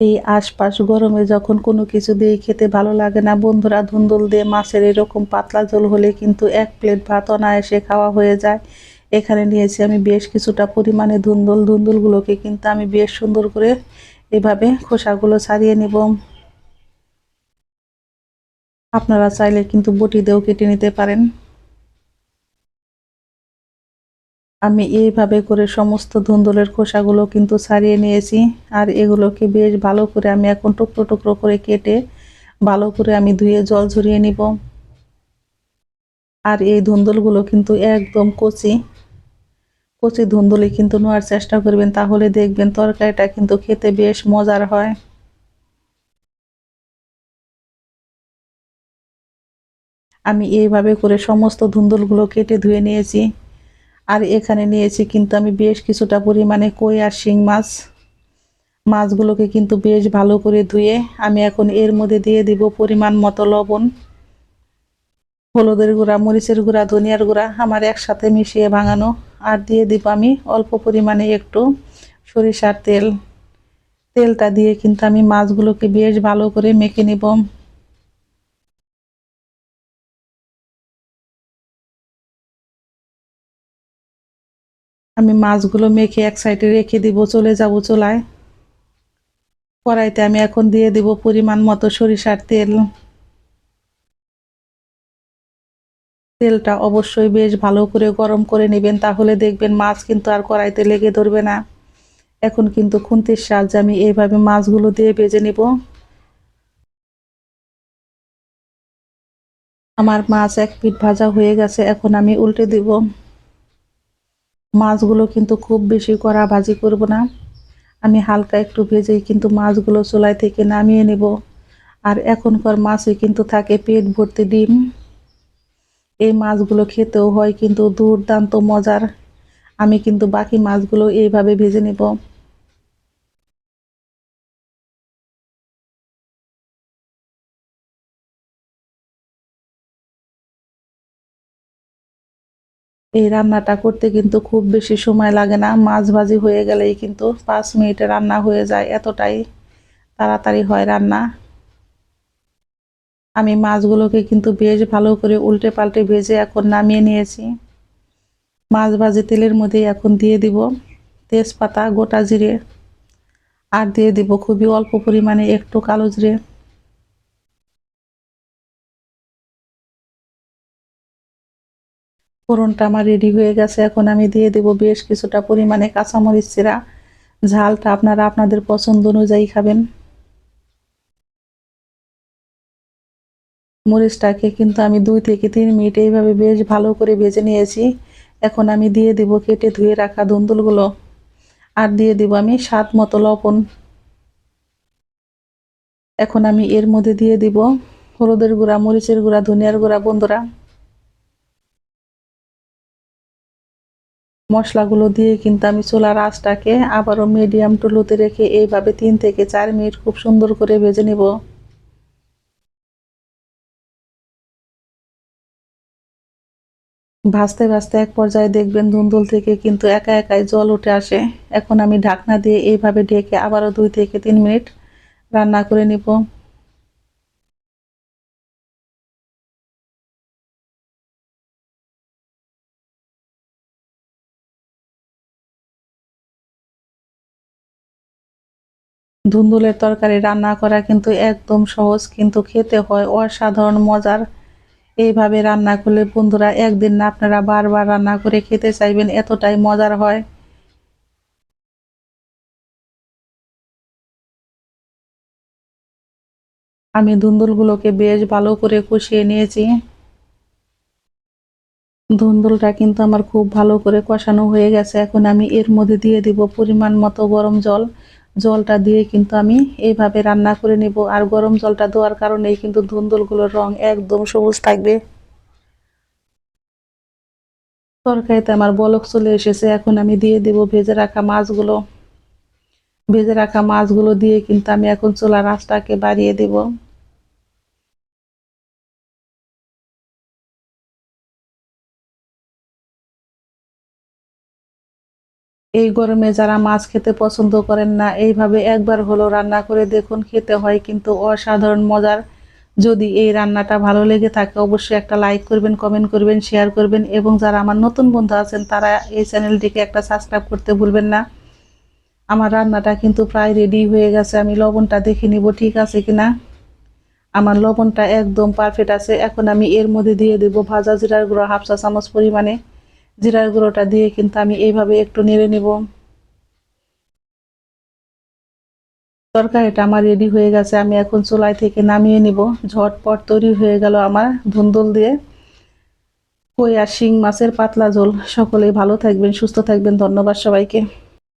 এই আশপাশ গরমে যখন কোনো কিছু দিয়ে খেতে ভালো লাগে না, বন্ধুরা ধুন্দুল দিয়ে মাছের এরকম পাতলা ঝোল হলে কিন্তু এক প্লেট ভাত অনায়াসে খাওয়া হয়ে যায়। এখানে নিয়েছি আমি বেশ কিছুটা পরিমাণে ধুন্দুল। ধুন্দুলগুলোকে কিন্তু আমি বেশ সুন্দর করে এভাবে খোসাগুলো ছাড়িয়ে নেব। আপনারা চাইলে কিন্তু বটি দিয়েও কেটে নিতে পারেন। আমি এইভাবে করে সমস্ত ধুন্দুলের খোসাগুলো কিন্তু ছাড়িয়ে নিয়েছি। আর এগুলোকে বেশ ভালো করে আমি এখন টুকরো টুকরো করে কেটে ভালো করে আমি ধুয়ে জল ঝরিয়ে নিব। আর এই ধুন্দুলগুলো কিন্তু একদম কচি। কচি ধুন্দুলি কিন্তু নেওয়ার চেষ্টা করবেন, তাহলে দেখবেন তরকারিটা কিন্তু খেতে বেশ মজার হয়। আমি এইভাবে করে সমস্ত ধুন্দুলগুলো কেটে ধুয়ে নিয়েছি। আর এখানে নিয়েছি কিন্তু আমি বেশ কিছুটা পরিমাণে কই আর শিং মাছ। মাছগুলোকে কিন্তু বেশ ভালো করে ধুয়ে আমি এখন এর মধ্যে দিয়ে দিব পরিমাণ মতো লবণ, হলুদের গুঁড়া, মরিচের গুঁড়া, ধনিয়ার গুঁড়া আমার একসাথে মিশিয়ে ভাঙানো। আর দিয়ে দিব আমি অল্প পরিমাণে একটু সরিষার তেল। তেলটা দিয়ে কিন্তু আমি মাছগুলোকে বেশ ভালো করে মেখে নিব। আমি মাছগুলো মেখে এক সাইডে রেখে দিব, চলে যাব চুলায়। কড়াইতে আমি এখন দিয়ে দিব পরিমাণ মতো সরিষার তেল। তেলটা অবশ্যই বেশ ভালো করে গরম করে নেবেন, তাহলে দেখবেন মাছ কিন্তু আর কড়াইতে লেগে ধরবে না। এখন কিন্তু খুন্তির সাহায্যে আমি এইভাবে মাছগুলো দিয়ে ভেজে নেব। আমার মাছ এক পিঠ ভাজা হয়ে গেছে, এখন আমি উল্টে দিব। মাছগুলো কিন্তু খুব বেশি করা ভাজি করব না। আমি হালকা একটু ভেজেই কিন্তু মাছগুলো চুলাই থেকে নামিয়ে নেব। আর এখনকার মাছই কিন্তু থাকে পেট ভর্তি ডিম। এই মাছগুলো খেতেও হয় কিন্তু দুর্দান্ত মজার। আমি কিন্তু বাকি মাছগুলো এইভাবে ভেজে নেব। এই রান্নাটা করতে কিন্তু খুব বেশি সময় লাগে না। মাছ ভাজি হয়ে গেলেই কিন্তু পাঁচ মিনিটে রান্না হয়ে যায়, এতটাই তাড়াতাড়ি হয় রান্না। আমি মাছগুলোকে কিন্তু বেশ ভালো করে উল্টে পাল্টে ভেজে এখন নামিয়ে নিয়েছি। মাছ ভাজি তেলের মধ্যেই এখন দিয়ে দিব তেজপাতা, গোটা জিরে। আর দিয়ে দিব খুবই অল্প পরিমাণে একটু কালো জিরে। ফোড়নটা আমার রেডি হয়ে গেছে। এখন আমি দিয়ে দেব বেশ কিছুটা পরিমাণে কাঁচামরিচ, চিরা। ঝালটা আপনারা আপনাদের পছন্দ অনুযায়ী খাবেন। মরিচটাকে কিন্তু আমি দুই থেকে তিন মিনিট এইভাবে বেশ ভালো করে ভেজে নিয়েছি। এখন আমি দিয়ে দিব কেটে ধুয়ে রাখা ধুন্দুলগুলো আর দিয়ে দিব আমি স্বাদ মতো লবণ। এখন আমি এর মধ্যে দিয়ে দিব হলুদের গুঁড়া, মরিচের গুঁড়া, ধনিয়ার গুঁড়া, বন্ধুরা। মশলাগুলো দিয়ে কিন্তু আমি চুলার আঁচটাকে আবারও মিডিয়াম টু লোতে রেখে এইভাবে তিন থেকে চার মিনিট খুব সুন্দর করে ভেজে নেব। ভাজতে ভাজতে এক পর্যায়ে দেখবেন ধুন্দুল থেকে কিন্তু একা একাই জল উঠে আসে। এখন আমি ঢাকনা দিয়ে এইভাবে ঢেকে আবারও দুই থেকে তিন মিনিট রান্না করে নিব। ধুন্দুলের তরকারি রান্না করা কিন্তু একদম সহজ, কিন্তু খেতে হয় অসাধারণ মজার। এইভাবে রান্না করলে বন্ধুরা একদিন না আপনারা বারবার রান্না করে খেতে চাইবেন, এতটাই মজার হয়। আমি ধুন্দুলগুলোকে বেশ ভালো করে কষিয়ে নিয়েছি। ধুন্দুলটা কিন্তু আমার খুব ভালো করে কষানো হয়ে গেছে। এখন আমি এর মধ্যে দিয়ে দিব পরিমাণ মতো গরম জল। জলটা দিয়ে কিন্তু আমি এইভাবে রান্না করে নেব। আর গরম জলটা দেওয়ার কারণেই কিন্তু ধুন্দুলগুলোর রং একদম সবুজ থাকবে। তরকারিতে আমার বলক চলে এসেছে। এখন আমি দিয়ে দেব ভেজে রাখা মাছগুলো। ভেজে রাখা মাছগুলো দিয়ে কিন্তু আমি এখন চোলা রাসটাকে বাড়িয়ে দেব। এই গরমে যারা মাছ খেতে পছন্দ করেন না, এইভাবে একবার হলো রান্না করে দেখুন, খেতে হয় কিন্তু অসাধারণ মজার। যদি এই রান্নাটা ভালো লেগে থাকে, অবশ্যই একটা লাইক করবেন কমেন্ট করবেন শেয়ার করবেন এবং যারা আমার নতুন বন্ধু আছেন, তারা এই চ্যানেলটিকে একটা সাবস্ক্রাইব করতে ভুলবেন না। আমার রান্নাটা কিন্তু প্রায় রেডি হয়ে গেছে, আমি লবণটা দেখে নিব, ঠিক আছে কিনা? আমার লবণটা একদম পারফেক্ট আছে, এখন আমি এর মধ্যে দিয়ে দেব ভাজা জিরার গুঁড়ো হাফ চা চামচ পরিমাণে। জিরার গুঁড়োটা দিয়ে কিন্তু আমি এইভাবে একটু নেড়ে নেব। তরকারিটা আমার রেডি হয়ে গেছে, আমি এখন চুলাই থেকে নামিয়ে নিব। ঝটপট তৈরি হয়ে গেল আমার ধুন্দুল দিয়ে। কই আর শিং মাছের পাতলা ঝোল। সকলেই ভালো থাকবেন, সুস্থ থাকবেন। ধন্যবাদ সবাইকে।